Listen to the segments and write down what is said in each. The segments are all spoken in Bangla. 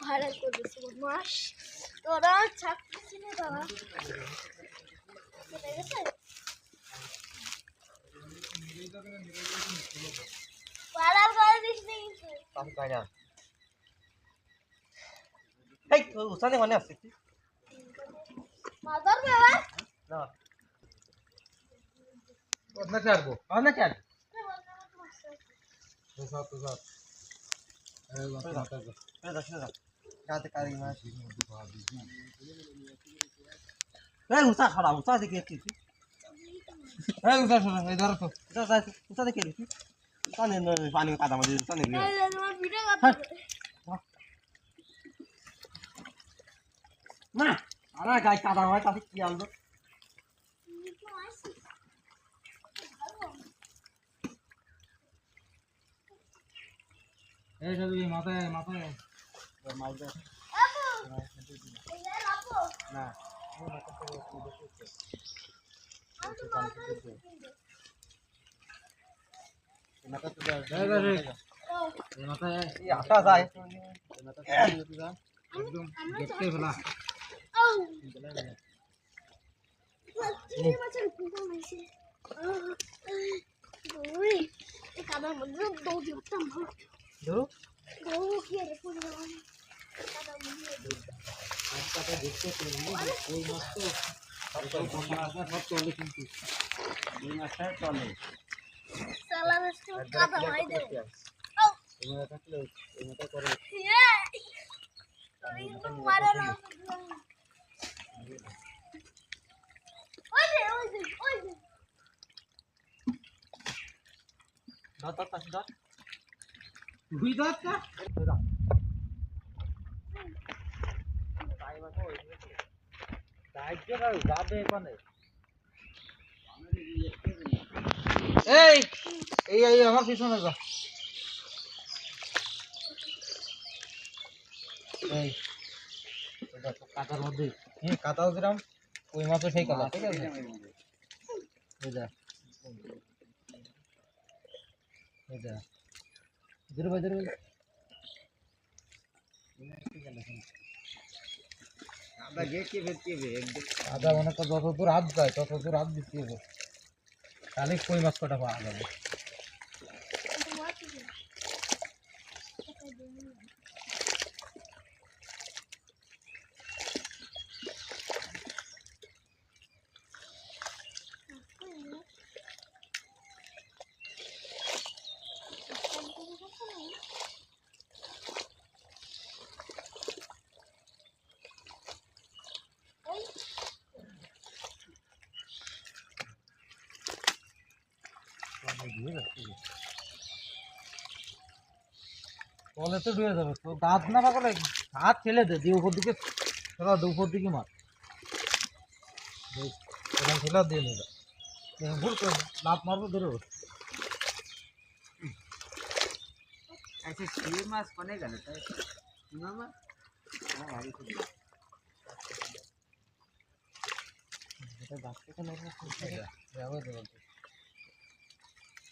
ভাড়া মাস তোরা চলে গেছে করে দিস এই মানে আসছে মাদার বাবা? না। তো সব এই মাথা মাথা এই দাও দাও। কাতে কারি মাছ এই উসা খড়া উসা দেখে কি এই উঠা শোনা এই ধরো তো। উসা উসা দেখে কি পানি পানি কাদা মাঝে উসা নেই তোমার ভিডিও করতে না আরে গাই কাদা হয় তাতে কি আনলো এই সব এই মাথায় মাথায় মাছ দে না মাথা তো এই ধরে এই মাথায় এই আটা যায় এই মাথা থেকে তুই যা একদম দেখতে ফেলা। কাদার মধ্যে দৌড়ি উঠতাম। ভালো ধরো দেখতে ওই মাছ তো সব চলে কিন্তু। দুই মাসে চলে। সালা বেস্ট কাদা মাই দুই দাঁতটা কাটার মধ্যে। হ্যাঁ কাটা দিলাম ওই মাছও সেই কাটা, ঠিক আছে? এই যা। এই যা দূরে ভাই। দূরে ভাই আদা মনে কর যত দূর হাত যায় তত দূর হাত দিতে হবে। তাহলে কই মাছ কটা পাওয়া যাবে? তলে তো ডুবে যাবে তো দাঁত না পাকলে হাত ফেলে দে দিয়ে উপর দিকে ফেলা দে উপর দিকে মার এখানে ফেলা দিয়ে নেবে ভুল করে না। লাভ মারবো ধরে ऐसे सीए मास कोने गलत है मामा हां भारी को এটা গাছ থেকে নেবে যাবে দেবে বাবু সামনে তো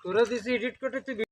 তোরা দিছি এডিট করতে তুই